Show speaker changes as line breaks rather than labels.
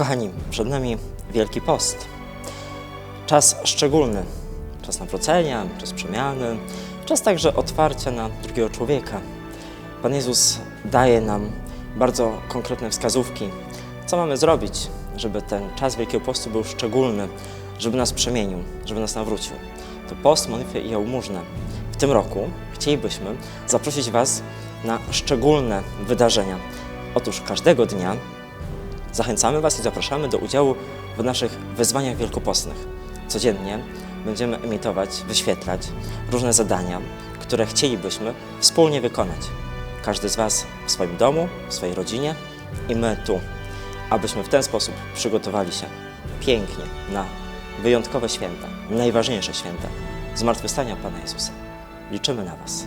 Kochani, przed nami Wielki Post. Czas szczególny, czas nawrócenia, czas przemiany, czas także otwarcia na drugiego człowieka. Pan Jezus daje nam bardzo konkretne wskazówki, co mamy zrobić, żeby ten czas Wielkiego Postu był szczególny, żeby nas przemienił, żeby nas nawrócił. To post, modlitwę i jałmużnę. W tym roku chcielibyśmy zaprosić Was na szczególne wydarzenia. Otóż każdego dnia Zachęcamy Was i zapraszamy do udziału w naszych wyzwaniach wielkopostnych. Codziennie będziemy emitować, wyświetlać różne zadania, które chcielibyśmy wspólnie wykonać. Każdy z Was w swoim domu, w swojej rodzinie i my tu, abyśmy w ten sposób przygotowali się pięknie na wyjątkowe święta, najważniejsze święta zmartwychwstania Pana Jezusa. Liczymy na Was.